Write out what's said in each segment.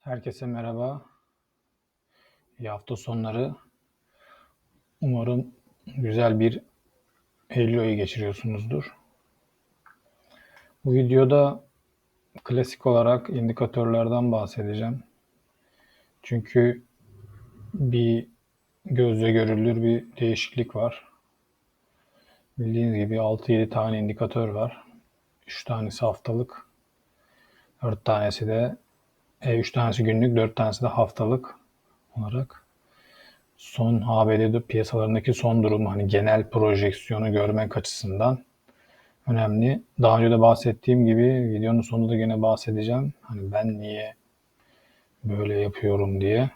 Herkese merhaba. İyi hafta sonları. Umarım güzel bir Eylül ayı geçiriyorsunuzdur. Bu videoda klasik olarak indikatörlerden bahsedeceğim. Çünkü bir gözle görülür bir değişiklik var. Bildiğiniz gibi 6-7 tane indikatör var. 3 tanesi haftalık. 4 tanesi de 3 tanesi günlük, 4 tanesi de haftalık olarak son ABD piyasalarındaki son durumu hani genel projeksiyonu görmek açısından önemli. Daha önce de bahsettiğim gibi videonun sonunda gene bahsedeceğim. Hani ben niye böyle yapıyorum diye.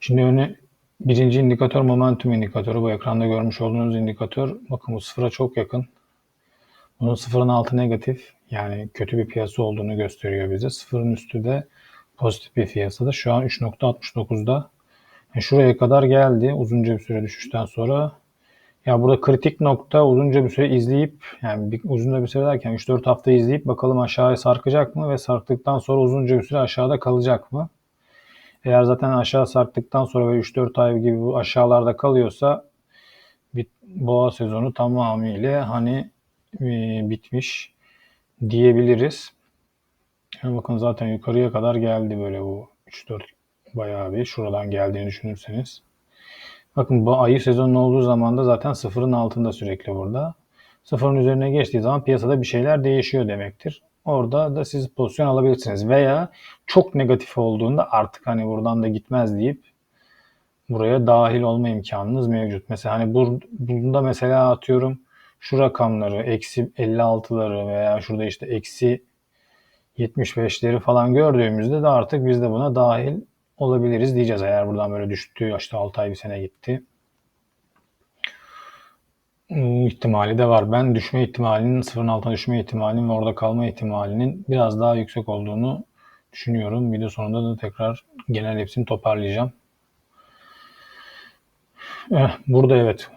Şimdi öne birinci indikatör momentum indikatörü. Bu ekranda görmüş olduğunuz indikatör. Bakın bu sıfıra çok yakın. Bunun sıfırın altı negatif. Yani kötü bir piyasa olduğunu gösteriyor bize. Sıfırın üstü de pozitif bir piyasada. Şu an 3.69'da. Yani e, şuraya kadar geldi uzunca bir süre düşüşten sonra. Ya burada kritik nokta uzunca bir süre izleyip yani bir, uzunca bir süre derken 3-4 hafta izleyip bakalım aşağıya sarkacak mı ve sarktıktan sonra uzunca bir süre aşağıda kalacak mı? Eğer zaten aşağı sarktıktan sonra ve 3-4 ay gibi bu aşağılarda kalıyorsa bir boğa sezonu tamamıyla hani e, bitmiş diyebiliriz. Yani bakın zaten yukarıya kadar geldi böyle bu 3-4 bayağı bir şuradan geldiğini düşünürseniz. Bakın bu ayı sezonun olduğu zaman da zaten sıfırın altında sürekli burada. Sıfırın üzerine geçtiği zaman piyasada bir şeyler değişiyor demektir. Orada da siz pozisyon alabilirsiniz. Veya çok negatif olduğunda artık hani buradan da gitmez deyip buraya dahil olma imkanınız mevcut. Mesela hani bur, bunda mesela atıyorum şu rakamları eksi 56'ları veya şurada işte eksi 75'leri falan gördüğümüzde de artık biz de buna dahil olabiliriz diyeceğiz. Eğer buradan böyle düştü işte 6 ay bir sene gitti. ihtimali de var. Ben düşme ihtimalinin sıfırın altına düşme ihtimalinin ve orada kalma ihtimalinin biraz daha yüksek olduğunu düşünüyorum. Video sonunda da tekrar genel hepsini toparlayacağım. Eh, burada evet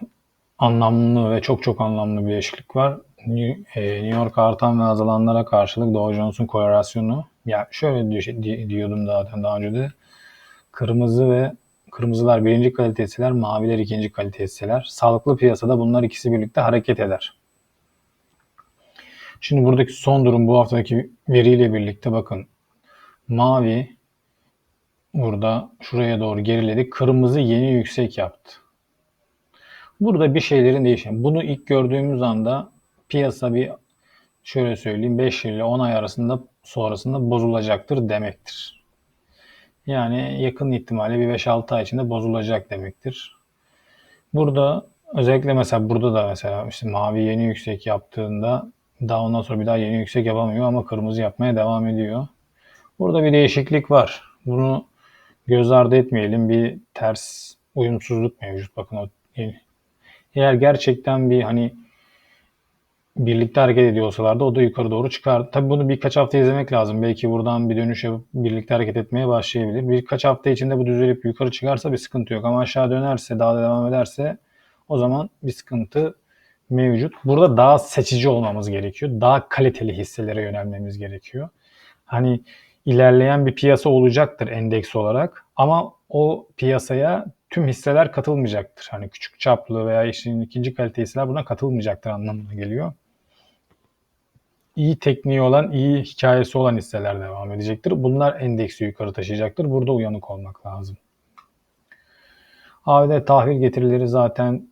anlamlı ve çok çok anlamlı bir değişiklik var. New York artan ve azalanlara karşılık Dow Jones'un korelasyonu. Yani şöyle diyordum zaten daha önce de. Kırmızı ve kırmızılar birinci kalite hisseler, maviler ikinci kalite hisseler. Sağlıklı piyasada bunlar ikisi birlikte hareket eder. Şimdi buradaki son durum bu haftaki veriyle birlikte bakın. Mavi burada şuraya doğru geriledi. Kırmızı yeni yüksek yaptı. Burada bir şeylerin değişen. Bunu ilk gördüğümüz anda piyasa bir şöyle söyleyeyim 5 ile 10 ay arasında sonrasında bozulacaktır demektir. Yani yakın ihtimalle bir 5-6 ay içinde bozulacak demektir. Burada özellikle mesela burada da mesela işte mavi yeni yüksek yaptığında daha ondan sonra bir daha yeni yüksek yapamıyor ama kırmızı yapmaya devam ediyor. Burada bir değişiklik var. Bunu göz ardı etmeyelim. Bir ters uyumsuzluk mevcut. Bakın o eğer gerçekten bir hani birlikte hareket ediyorsalardı o da yukarı doğru çıkar. Tabi bunu birkaç hafta izlemek lazım. Belki buradan bir dönüş yapıp birlikte hareket etmeye başlayabilir. Birkaç hafta içinde bu düzelip yukarı çıkarsa bir sıkıntı yok. Ama aşağı dönerse, daha da devam ederse o zaman bir sıkıntı mevcut. Burada daha seçici olmamız gerekiyor. Daha kaliteli hisselere yönelmemiz gerekiyor. Hani ilerleyen bir piyasa olacaktır endeks olarak ama o piyasaya tüm hisseler katılmayacaktır. Hani küçük çaplı veya işin ikinci kalite hisseler buna katılmayacaktır anlamına geliyor. İyi tekniği olan, iyi hikayesi olan hisseler devam edecektir. Bunlar endeksi yukarı taşıyacaktır. Burada uyanık olmak lazım. ABD tahvil getirileri zaten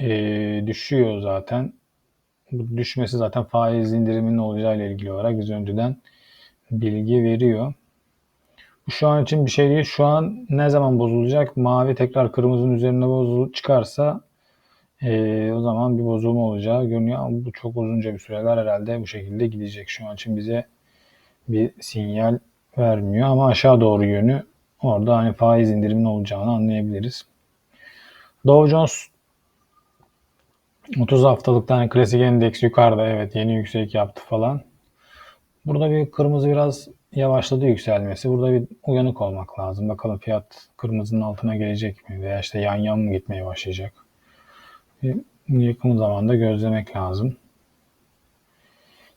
e, düşüyor zaten. Bu düşmesi zaten faiz indiriminin olacağıyla ilgili olarak biz önceden bilgi veriyor. Şu an için bir şey değil. Şu an ne zaman bozulacak? Mavi tekrar kırmızının üzerine bozul çıkarsa e, o zaman bir bozulma olacağı görünüyor. Ama bu çok uzunca bir süreler herhalde bu şekilde gidecek. Şu an için bize bir sinyal vermiyor ama aşağı doğru yönü orada hani faiz indirimin olacağını anlayabiliriz. Dow Jones 30 haftalıktan hani klasik endeks yukarıda evet yeni yüksek yaptı falan. Burada bir kırmızı biraz yavaşladı yükselmesi. Burada bir uyanık olmak lazım. Bakalım fiyat kırmızının altına gelecek mi? Veya işte yan yan mı gitmeye başlayacak? Bir yakın zamanda gözlemek lazım.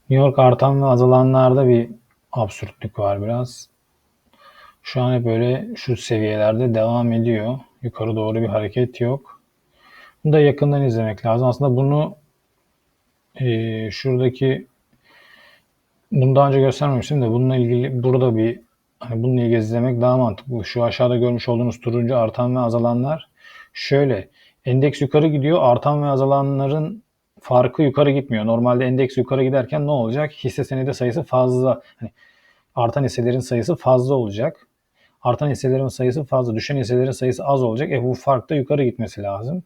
New York artan ve azalanlarda bir absürtlük var biraz. Şu an hep böyle şu seviyelerde devam ediyor. Yukarı doğru bir hareket yok. Bunu da yakından izlemek lazım. Aslında bunu e, şuradaki bunu daha önce göstermemiştim de bununla ilgili burada bir hani bununla ilgili izlemek daha mantıklı. Şu aşağıda görmüş olduğunuz turuncu artan ve azalanlar şöyle endeks yukarı gidiyor. Artan ve azalanların farkı yukarı gitmiyor. Normalde endeks yukarı giderken ne olacak? Hisse senedi sayısı fazla. Hani artan hisselerin sayısı fazla olacak. Artan hisselerin sayısı fazla, düşen hisselerin sayısı az olacak. E bu fark da yukarı gitmesi lazım.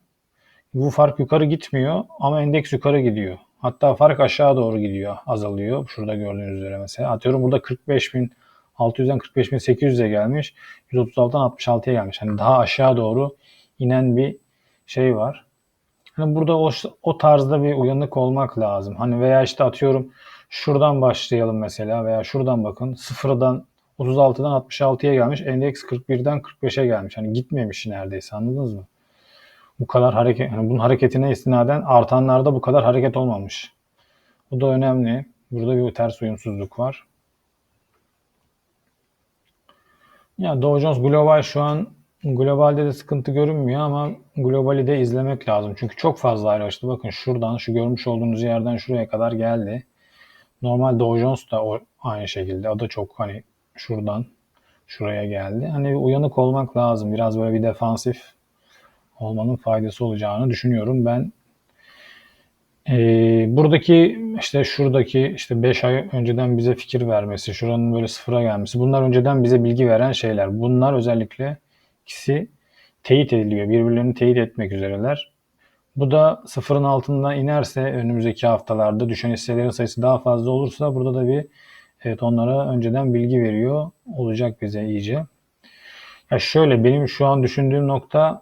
Bu fark yukarı gitmiyor ama endeks yukarı gidiyor. Hatta fark aşağı doğru gidiyor, azalıyor. Şurada gördüğünüz üzere mesela. Atıyorum burada 45.600'den 45.800'e gelmiş. 136'dan 66'ya gelmiş. Hani daha aşağı doğru inen bir şey var. Hani burada o, o tarzda bir uyanık olmak lazım. Hani veya işte atıyorum şuradan başlayalım mesela veya şuradan bakın sıfırdan 36'dan 66'ya gelmiş. Endeks 41'den 45'e gelmiş. Hani gitmemiş neredeyse anladınız mı? Bu kadar hareket, yani bunun hareketine istinaden artanlarda bu kadar hareket olmamış. Bu da önemli. Burada bir ters uyumsuzluk var. Ya Dow Jones Global şu an globalde de sıkıntı görünmüyor ama globali de izlemek lazım. Çünkü çok fazla ayrıştı. Bakın şuradan şu görmüş olduğunuz yerden şuraya kadar geldi. Normal Dow Jones da o aynı şekilde. O da çok hani şuradan şuraya geldi. Hani uyanık olmak lazım. Biraz böyle bir defansif olmanın faydası olacağını düşünüyorum. Ben e, buradaki işte şuradaki işte 5 ay önceden bize fikir vermesi, şuranın böyle sıfıra gelmesi bunlar önceden bize bilgi veren şeyler. Bunlar özellikle ikisi teyit ediliyor. Birbirlerini teyit etmek üzereler. Bu da sıfırın altında inerse önümüzdeki haftalarda düşen hisselerin sayısı daha fazla olursa burada da bir evet onlara önceden bilgi veriyor olacak bize iyice. Ya şöyle benim şu an düşündüğüm nokta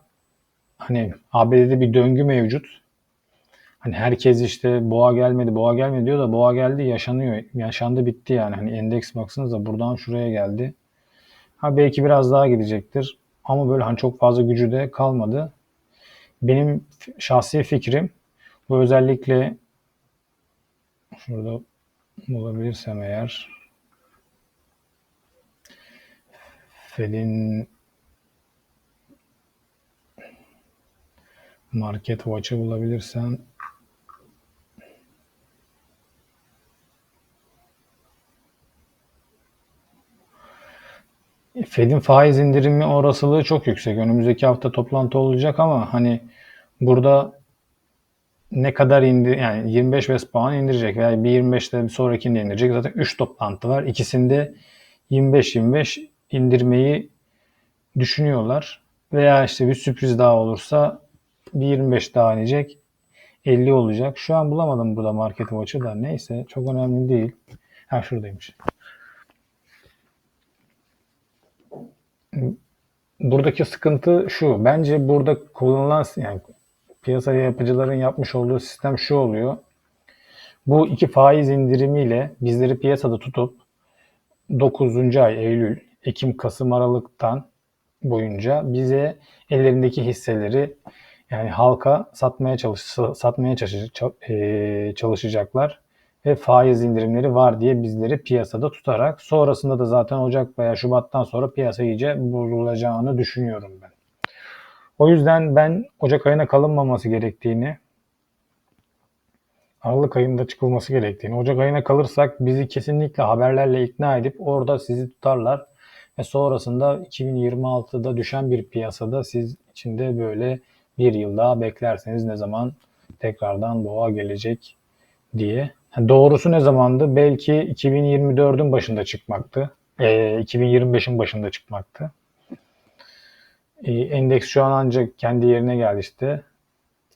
hani ABD'de bir döngü mevcut. Hani herkes işte boğa gelmedi, boğa gelmedi diyor da boğa geldi yaşanıyor. Yaşandı bitti yani. Hani endeks baksanıza buradan şuraya geldi. Ha belki biraz daha gidecektir. Ama böyle hani çok fazla gücü de kalmadı. Benim şahsi fikrim bu özellikle şurada bulabilirsem eğer Fed'in Market Watch'ı bulabilirsem Fed'in faiz indirimi olasılığı çok yüksek. Önümüzdeki hafta toplantı olacak ama hani burada ne kadar indir yani 25 bas puan indirecek veya bir 25'te bir sonrakinde indirecek. Zaten 3 toplantı var. İkisinde 25-25 indirmeyi düşünüyorlar. Veya işte bir sürpriz daha olursa bir 25 daha inecek. 50 olacak. Şu an bulamadım burada market watch'ı da. Neyse çok önemli değil. Ha şuradaymış. Buradaki sıkıntı şu. Bence burada kullanılan yani piyasa yapıcıların yapmış olduğu sistem şu oluyor. Bu iki faiz indirimiyle bizleri piyasada tutup 9. ay Eylül, Ekim, Kasım, Aralık'tan boyunca bize ellerindeki hisseleri yani halka satmaya çalış satmaya e, çalışacaklar ve faiz indirimleri var diye bizleri piyasada tutarak sonrasında da zaten Ocak veya Şubat'tan sonra piyasa iyice bozulacağını düşünüyorum ben. O yüzden ben Ocak ayına kalınmaması gerektiğini, Aralık ayında çıkılması gerektiğini, Ocak ayına kalırsak bizi kesinlikle haberlerle ikna edip orada sizi tutarlar ve sonrasında 2026'da düşen bir piyasada siz içinde böyle bir yıl daha beklerseniz ne zaman tekrardan boğa gelecek diye. Doğrusu ne zamandı? Belki 2024'ün başında çıkmaktı. E, 2025'in başında çıkmaktı. E, endeks şu an ancak kendi yerine geldi işte.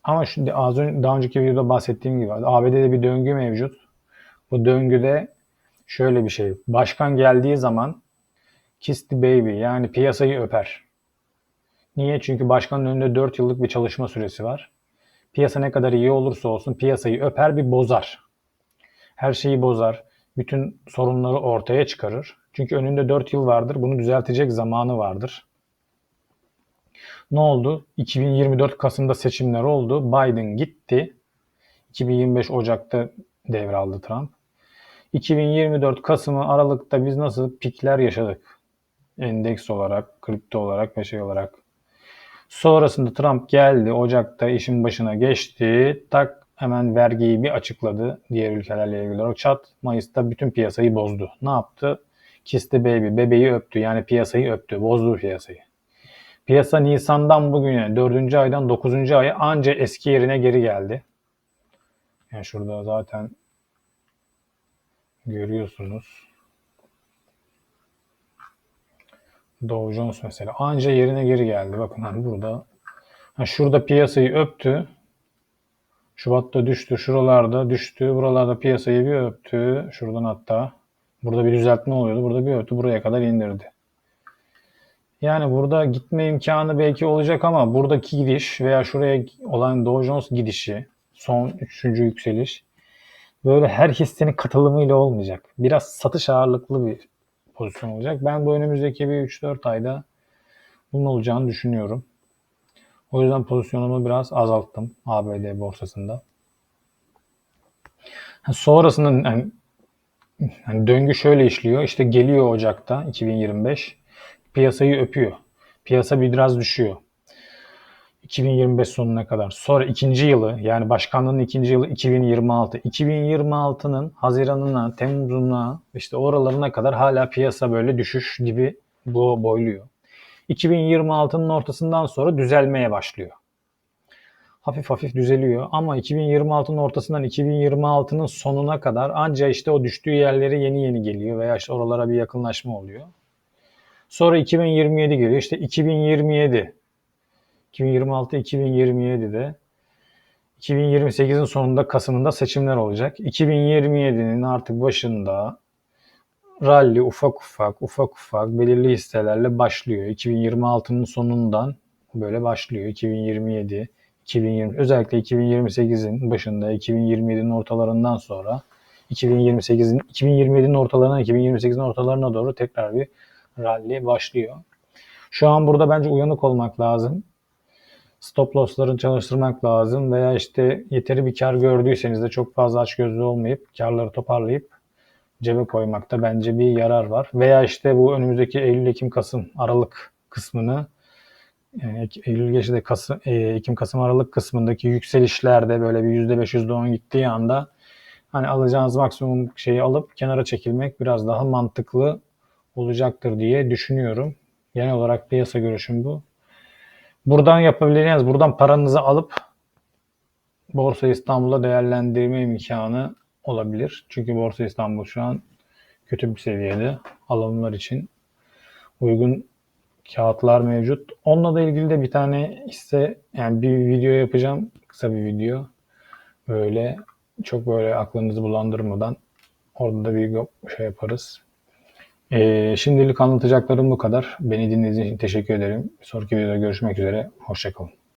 Ama şimdi az önce daha önceki videoda bahsettiğim gibi ABD'de bir döngü mevcut. Bu döngüde şöyle bir şey. Başkan geldiği zaman kiss the baby yani piyasayı öper. Niye? Çünkü başkanın önünde 4 yıllık bir çalışma süresi var. Piyasa ne kadar iyi olursa olsun piyasayı öper bir bozar. Her şeyi bozar. Bütün sorunları ortaya çıkarır. Çünkü önünde 4 yıl vardır. Bunu düzeltecek zamanı vardır. Ne oldu? 2024 Kasım'da seçimler oldu. Biden gitti. 2025 Ocak'ta devraldı Trump. 2024 Kasım'ı Aralık'ta biz nasıl pikler yaşadık? Endeks olarak, kripto olarak ve şey olarak. Sonrasında Trump geldi. Ocak'ta işin başına geçti. Tak hemen vergiyi bir açıkladı diğer ülkelerle ilgili olarak. Çat Mayıs'ta bütün piyasayı bozdu. Ne yaptı? Kiss baby. Bebeği öptü. Yani piyasayı öptü. Bozdu piyasayı. Piyasa Nisan'dan bugüne 4. aydan 9. aya anca eski yerine geri geldi. Yani şurada zaten görüyorsunuz. Dow Jones mesela anca yerine geri geldi. Bakın hani burada hani şurada piyasayı öptü. Şubat'ta düştü. Şuralarda düştü. Buralarda piyasayı bir öptü. Şuradan hatta. Burada bir düzeltme oluyordu. Burada bir öptü. Buraya kadar indirdi. Yani burada gitme imkanı belki olacak ama buradaki gidiş veya şuraya olan Dow Jones gidişi son üçüncü yükseliş böyle her hissenin katılımıyla olmayacak. Biraz satış ağırlıklı bir pozisyon olacak. Ben bu önümüzdeki bir 3-4 ayda bunun olacağını düşünüyorum. O yüzden pozisyonumu biraz azalttım ABD borsasında. Sonrasında yani, yani döngü şöyle işliyor. İşte geliyor Ocak'ta 2025 piyasayı öpüyor. Piyasa biraz düşüyor. 2025 sonuna kadar. Sonra ikinci yılı yani başkanlığın ikinci yılı 2026. 2026'nın Haziran'ına, Temmuz'una işte oralarına kadar hala piyasa böyle düşüş gibi bu boyluyor. 2026'nın ortasından sonra düzelmeye başlıyor. Hafif hafif düzeliyor ama 2026'nın ortasından 2026'nın sonuna kadar anca işte o düştüğü yerleri yeni yeni geliyor veya işte oralara bir yakınlaşma oluyor. Sonra 2027 geliyor. İşte 2027 2026-2027'de 2028'in sonunda Kasım'ında seçimler olacak. 2027'nin artık başında rally ufak ufak ufak ufak belirli hisselerle başlıyor. 2026'nın sonundan böyle başlıyor. 2027, 2020 özellikle 2028'in başında 2027'nin ortalarından sonra 2028'in 2027'nin ortalarına 2028'in ortalarına doğru tekrar bir rally başlıyor. Şu an burada bence uyanık olmak lazım. Stop loss'ları çalıştırmak lazım veya işte yeteri bir kar gördüyseniz de çok fazla açgözlü olmayıp karları toparlayıp cebe koymakta bence bir yarar var. Veya işte bu önümüzdeki Eylül, Ekim, Kasım, Aralık kısmını yani Eylül geçti Kasım, e, Ekim, Kasım, Aralık kısmındaki yükselişlerde böyle bir %5, %10 gittiği anda hani alacağınız maksimum şeyi alıp kenara çekilmek biraz daha mantıklı olacaktır diye düşünüyorum. Genel olarak piyasa görüşüm bu. Buradan yapabileceğiniz, buradan paranızı alıp Borsa İstanbul'a değerlendirme imkanı olabilir. Çünkü Borsa İstanbul şu an kötü bir seviyede. Alımlar için uygun kağıtlar mevcut. Onunla da ilgili de bir tane ise yani bir video yapacağım. Kısa bir video. Böyle çok böyle aklınızı bulandırmadan orada da bir şey yaparız. Ee, şimdilik anlatacaklarım bu kadar. Beni dinlediğiniz için teşekkür ederim. Sonraki videoda görüşmek üzere. Hoşçakalın.